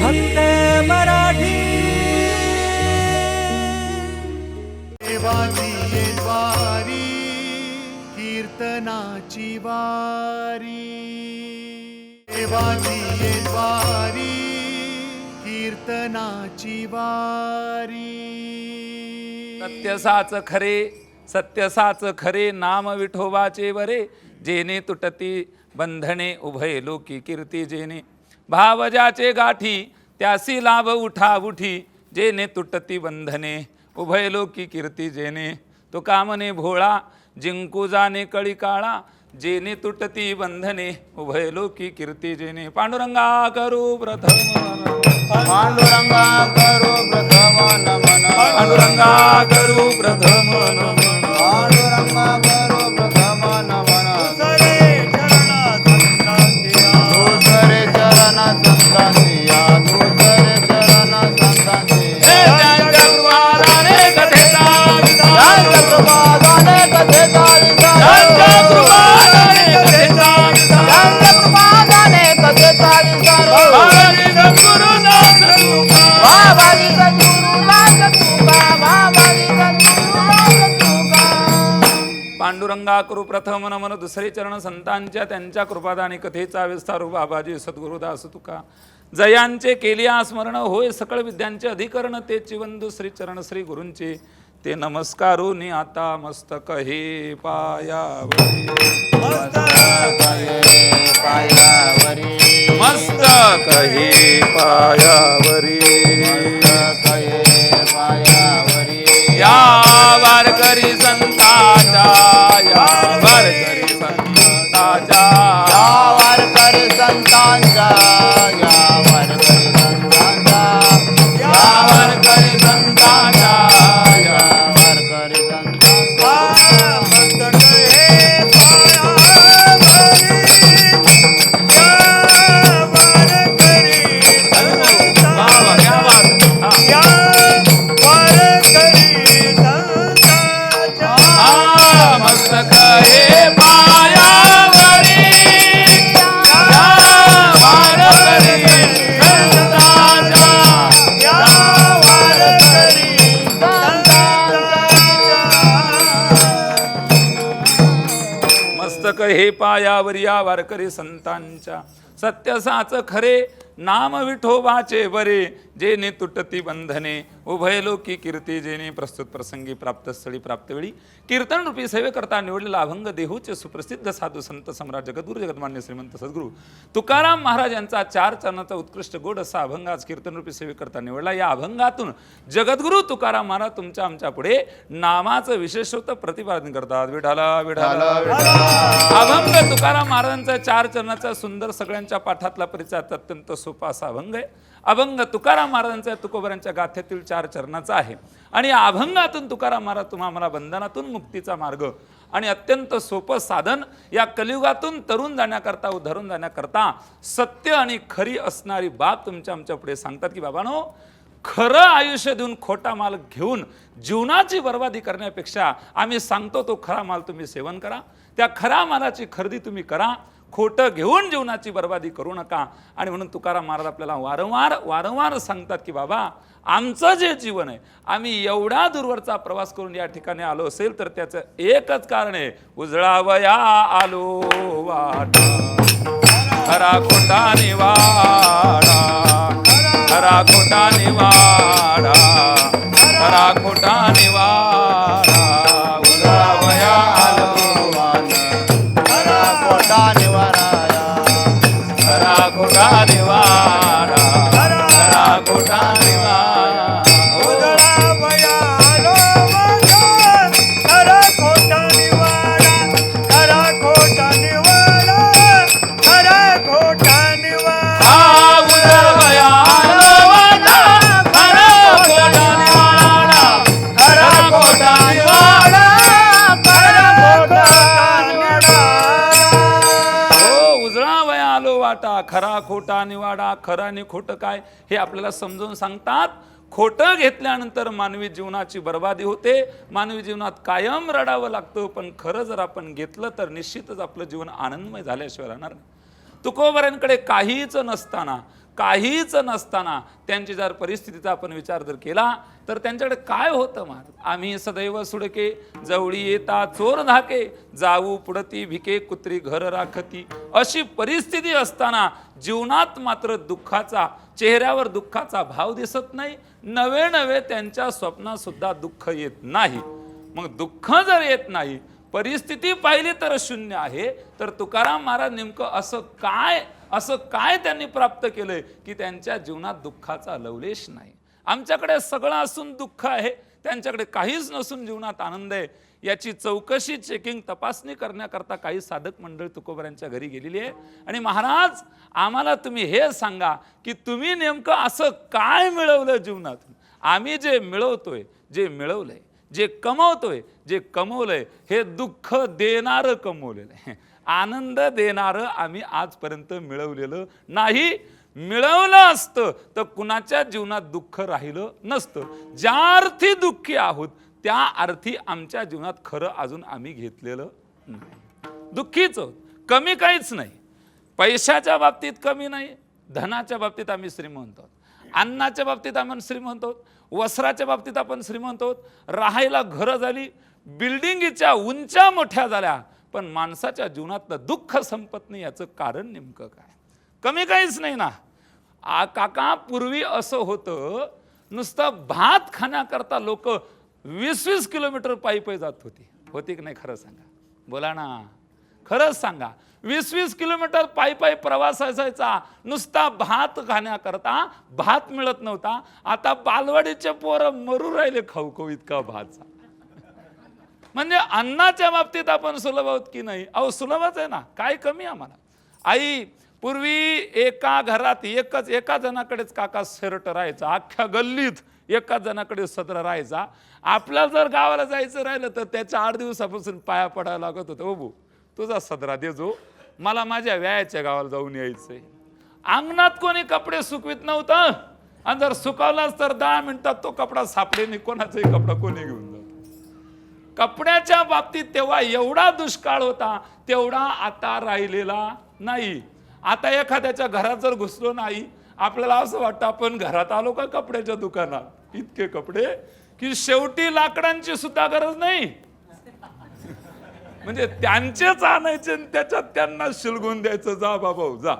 फक्त मराठी. देवाची ये द्वारी कीर्तनाची वारी. देवाची ये द्वारी कीर्तनाची वारी. सत्य साच खरे सत्य साच खरे नाम विठोबाचे वरे जेने तुटती बंधने उभय लोकी कीर्ती जेने. भाव ज्याचे गाठी त्यासी लाभ उठा उठी जेने तुटती बंधने उभय लोकी कीर्ती जेने. तो कामने भोळा जिंकू जाणे कळी काळा जेने तुटती बंधने उभय लोकी कीर्ती जेने. पांडुरंगा करू प्रथम पांडुरंगा करू प्रथम नमन पांडुरंगा करू प्रथम नमन पांडुरंगा करू प्रथम पांडुरंगा करू प्रथम नमन दुसरे चरण संतांच्या त्यांच्या कृपादाने कथेचा विस्तार बाबाजी सद्गुरुदास तुका. जयांचे केलिया स्मरण होय सकळ विद्यांचे अधिकरण ते चिवंदू श्री चरण श्री गुरूंचे. ते नमस्कारून आता मस्तक हे पायावरी. मस्तक हे पायावरी. पायावरी या वारकरी संताच्या या. वारकरी वारकरी संताच्या या वारकरी संतांच्या हे पायावरिया वारकरी संतांच्या. सत्यसाच खरे नाम विठोबाचे बरे जेने तुटती बंधने उभय लोकी कीर्ती जेने प्रस्तुत प्रसंगी प्राप्त स्थळी प्राप्त वेळी कीर्तन रूपी सेवेकरता निवडलेला अभंग देहूचे सुप्रसिद्ध साधू संत सम्राट जगद्गुरु जगन्मान्य श्रीमंत सद्गुरू. तुकाराम महाराज यांचा चार चरणाचा उत्कृष्ट गोड असा अभंग आज कीर्तन रूपी सेवेकरता निवडला. या अभंगातून जगद्गुरु तुकाराम महाराज तुमच्या आमच्या पुढे नामाचं विशेषत्व प्रतिपादन करतात. विठाला विठाला. अभंग तुकाराम महाराजांचा चार चरणाचा सुंदर सगळ्यांच्या पाठातला परिचयाचा अत्यंत सोपा असा अभंग आहे. अभंग तुकाराम महाराजांचा तुकोबरांच्या गाथ्यातील चार चरणाचा आहे. आणि या अभंगातून तुकाराम महाराज तुम्हा मला बंधनातून मुक्तीचा मार्ग आणि अत्यंत सोपं साधन या कलियुगातून तरुण जाण्याकरता उधरून जाण्याकरता सत्य आणि खरी असणारी बाब तुमच्या आमच्या पुढे सांगतात की बाबानो खरं आयुष्य देऊन खोटा माल घेऊन जीवनाची बर्बादी करण्यापेक्षा आम्ही सांगतो तो खरा माल तुम्ही सेवन करा. त्या खरा मालाची खरेदी तुम्ही करा. खोटं घेऊन जीवनाची बर्बादी करू नका. आणि म्हणून तुकाराम महाराज आपल्याला वारंवार वारंवार सांगतात की बाबा आमचं जे जीवन आहे आम्ही एवढा दूरवरचा प्रवास करून या ठिकाणी आलो असेल तर त्याचं एकच कारण आहे उजळावया आलो वाटा. खोटा निवाडा. खरा खोटा निवाडा. खरा खोटा निवाडा. खरा घरा निवाडा खरा खोटा निवाडा खरं आणि खोटं काय हे आपल्याला समजून सांगतात. खोटं घेतल्यानंतर मानवी जीवनाची बर्बादी होते. मानवी जीवनात कायम रडावं लागतं पण खरं जर आपण घेतलं तर निश्चितच आपलं जीवन आनंदमय झाल्याशिवाय राहणार नाही. तुकोबऱ्यांकडे काहीच नसताना काहीच नसताना त्यांची जर परिस्थितीचा आपण विचार जर केला तर त्यांच्याकडे काय होतं महाराज आम्ही सदैव सुडके जवळी येता चोर धाके जाऊ पुढती भिके कुत्री घर राखती. अशी परिस्थिती असताना जीवनात मात्र दुःखाचा चेहऱ्यावर दुःखाचा भाव दिसत नाही. नवे नवे त्यांच्या स्वप्नात सुद्धा दुःख येत नाही. मग दुःख जर येत नाही परिस्थिती पाहिली तर शून्य आहे. तर तुकाराम महाराज नेमकं असं काय असं काय त्यांनी प्राप्त केलंय की त्यांच्या जीवनात दुःखाचा लवलेश नाही? आमच्याकडे सगळं असून दुःख आहे त्यांच्याकडे काहीच नसून जीवनात आनंद आहे. याची चौकशी चेकिंग तपासणी करण्याकरता काही साधक मंडळ तुकोबऱ्यांच्या घरी गेलेली आहे. आणि महाराज आम्हाला तुम्ही हे सांगा की तुम्ही नेमकं असं काय मिळवलं जीवनातून? आम्ही जे मिळवतोय जे मिळवलंय जे कमवतोय जे कमवलंय हे दुःख देणारं कमवलेलं आहे. आनंद देणारं आम्ही आजपर्यंत मिळवलेलं नाही. मिळवलं असतं तर कुणाच्या जीवनात दुःख राहिलं नसतं. ज्या अर्थी दुःखी आहोत त्या अर्थी आमच्या जीवनात खरं अजून आम्ही घेतलेलं नाही. दुःखीच कमी काहीच नाही. पैशाच्या बाबतीत कमी नाही धनाच्या बाबतीत आम्ही श्रीमंत आहोत. अन्नाच्या बाबतीत आपण श्रीमंत आहोत. वस्त्राच्या बाबतीत आपण श्रीमंत आहोत. राहायला घरं झाली बिल्डिंगीच्या उंच्या मोठ्या झाल्या पण माणसाच्या जीवनातलं दुःख संपत नाही याचं कारण नेमकं काय? कमी काहीच नाही ना. आ काका पूर्वी असं होतं नुसतं भात खाण्याकरता लोक वीस वीस किलोमीटर पायी पायी जात होती. होती की नाही खरं सांगा? बोला ना. खरंच सांगा. वीस वीस किलोमीटर पायी पायी प्रवास असायचा. नुसता भात खाण्याकरता भात मिळत नव्हता. आता बालवाडीचे पोरं मरू राहिले खाऊ खाऊ इतका भातचा. म्हणजे अन्नाच्या बाबतीत आपण सुलभ आहोत की नाही? अहो सुलभच आहे ना. काय कमी आम्हाला? आई पूर्वी एका घरात एकच एका जणाकडेच काका सरट राहायचा. अख्ख्या गल्लीत एकाच जणाकडे सत्र राहायचा. आपल्याला जर गावाला जायचं राहिलं तर त्याच्या आठ दिवसापासून पाया पडायला लागत होतं. बाबू तुझा सदरा दे जो. मला माझ्या व्यायाच्या गावाला जाऊन यायचंय. अंगणात कोणी कपडे सुकवित नव्हतं. आणि जर सुकवलाच तर दहा मिनिटात तो कपडा सापडेने कोणाचाही कपडा कोणी घेऊन जातो. कपड्याच्या बाबतीत तेव्हा एवढा दुष्काळ होता तेवढा आता राहिलेला नाही. आता एखाद्याच्या घरात जर घुसलो नाही आपल्याला असं वाटतं आपण घरात आलो का कपड्याच्या दुकानात? इतके कपडे की शेवटी लाकडांची सुद्धा गरज नाही. म्हणजे त्यांचेच आणायचे आणि त्याच्यात त्यांना शिलगून द्यायचं जा बाबा जा.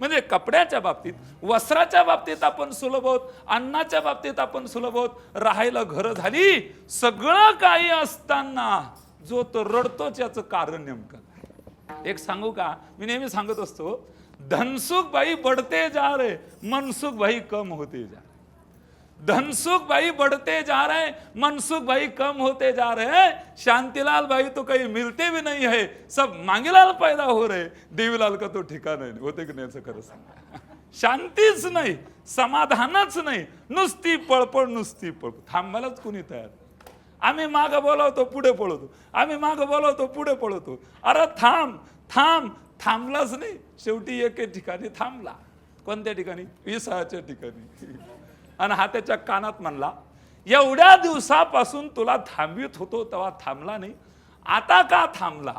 म्हणजे कपड्याच्या बाबतीत वस्त्राच्या बाबतीत आपण सुलभ आहोत अन्नाच्या बाबतीत आपण सुलभ आहोत. राहायला घरं झाली सगळं काही असताना जो तो रडतोच याचं कारण नेमकं. एक सांगू का? मी नेहमी सांगत असतो धनसुख भाई बढ़ते जा रे मनसुख भाई कम होते जा धनसुख भाई बढ़ते जा रहे हैं मनसुख भाई कम होते जा रहे हैं शांतिलाल भाई तो कहीं मिलते भी नहीं है सब मांगीलाल पैदा हो रहे देवीलाल का तो ठिकाण आहे होते की नाही याचं खरं शांतीच नाही समाधानच नाही. नुसती पळपळ नुसती पळपळ. थांबायलाच कुणी तयार आम्ही माग बोलावतो पुढे पळवतो आम्ही माग बोलावतो पुढे पळवतो अरे थांब थांब थांबलाच नाही. शेवटी एके ठिकाणी थांबला. कोणत्या ठिकाणी? विसाच्या ठिकाणी. आणि हा त्याच्या कानात म्हणला एवढ्या दिवसापासून तुला थांबवित होतो तेव्हा थांबला नाही. आता का थांबला?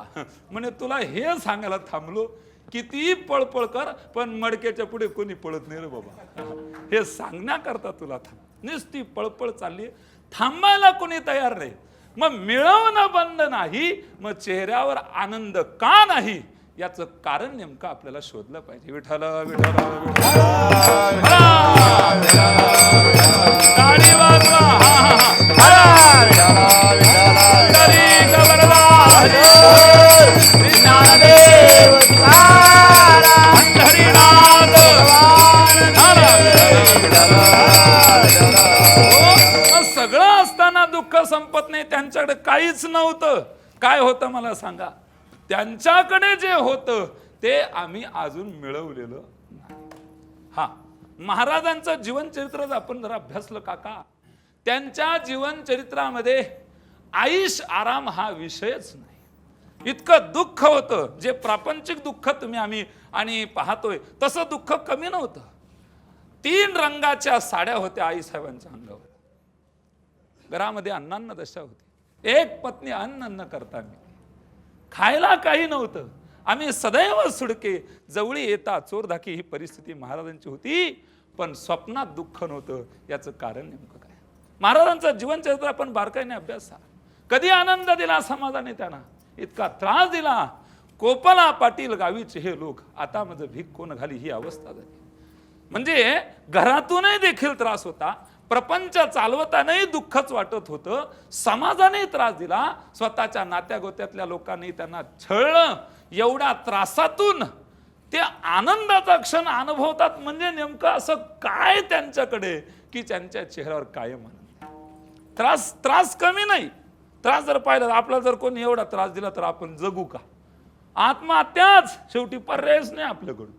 म्हणे तुला हे सांगायला थांबलो कितीही पळपळ कर पण मडक्याच्या पुढे कोणी पळत नाही रे बाबा. हे सांगण्याकरता तुला थांब. नुसती पळपळ चालली थांबायला कोणी तयार नाही मग मिळवणं बंद नाही मग चेहऱ्यावर आनंद का नाही याचं कारण नेमकं आपल्याला शोधलं पाहिजे विठाल विठाल त्यांना दुःख संपत नाही त्यांच्याकडे काहीच नव्हतं. काय होतं मला सांगा? त्यांच्याकडे जे होतं ते आम्ही अजून मिळवलेलं नाही. हा महाराजांचं जीवनचरित्र जर आपण जर अभ्यासलं काका त्यांच्या जीवनचरित्रामध्ये आयुष आराम हा विषयच नाही. इतकं दुःख होतं जे प्रापंचिक दुःख तुम्ही आम्ही आणि पाहतोय तसं दुःख कमी नव्हतं. तीन रंगाच्या साड्या होत्या आईसाहेबांच्या अंगावर. घरामध्ये अण्णांना दशा होती. एक पत्नी अन्न अन्न करता मी खायला काही नव्हतं. आम्ही सदैव सुडके. जवळी येता चोरधाकी ही परिस्थिती महाराजांची होती पण स्वप्नात दुःख नव्हतं. याचं कारण नेमकं काय? महाराजांचं जीवनचरित्र आपण बारकाईने अभ्यासा कधी आनंद दिला समाजाने त्यांना. इतका त्रास दिला. कोपला पाटील गावीचे हे लोक आता माझं भीक कोण घाली ही अवस्था झाली. म्हणजे घरातूनही देखील त्रास होता प्रपंच चालवतानाही दुःखच वाटत होतं. समाजाने त्रास दिला. स्वतःच्या नात्यागोत्यातल्या लोकांनी त्यांना छळलं. एवढ्या त्रासातून ते आनंदाचा क्षण अनुभवतात म्हणजे नेमकं असं काय त्यांच्याकडे की त्यांच्या चेहऱ्यावर कायम त्रास त्रास कमी नाही. त्रास जर पाहिला तर आपल्याला जर कोणी एवढा त्रास दिला तर आपण जगू का? आत्महत्याच शेवटी पर्यायच नाही आपल्याकडून.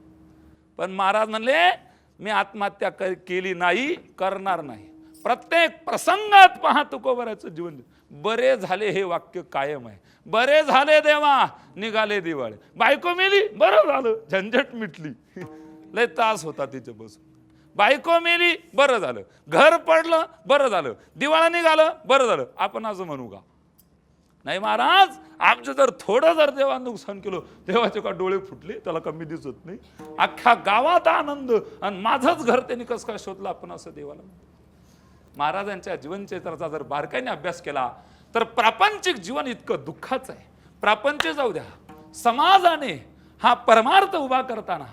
पण महाराज म्हणले मी आत्महत्या केली नाही करणार नाही. प्रत्येक प्रसंगात पहा तुकोबऱ्याचं जीवन. बरे झाले हे वाक्य कायम आहे. बरे झाले देवा निघाले दिवाळे. बायको मेली बरं झालं झंझट मिटली. लय त्रास होता तिचे बसून बायको मेली बरं झालं. घर पडलं बरं झालं. दिवाळा निघालं बरं झालं. आपण असं म्हणू का? नाही महाराज आमचं जर थोडं जर देवा नुकसान केलं देवाचे का डोळे फुटले? त्याला कमी दिसत नाही. अख्ख्या गावात आनंद आणि माझंच घर त्यांनी कसं काय शोधलं आपण असं देवाला? महाराजांच्या जीवनचरित्राचा जर बारकाईने अभ्यास केला तर प्रापंचिक जीवन इतकं दुःखाचं आहे. प्रापंच जाऊ द्या. समाजाने हा परमार्थ उभा करताना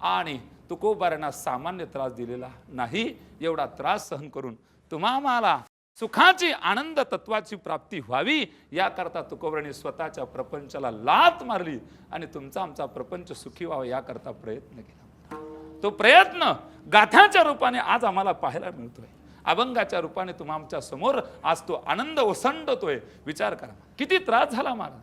आणि तुकोबारांना सामान्य त्रास दिलेला नाही एवढा त्रास सहन करून तुम्हा मला सुखाची आनंद तत्वाची प्राप्ती व्हावी याकरता तुकोबराने स्वतःच्या प्रपंचाला लात मारली आणि तुमचा आमचा प्रपंच सुखी व्हावा याकरता प्रयत्न केला. तो प्रयत्न गाथ्याच्या रूपाने आज आम्हाला पाहायला मिळतोय. अभंगाच्या रूपाने तुम्हा आमच्यासमोर आज तो आनंद ओसंडतोय. विचार करा किती त्रास झाला मला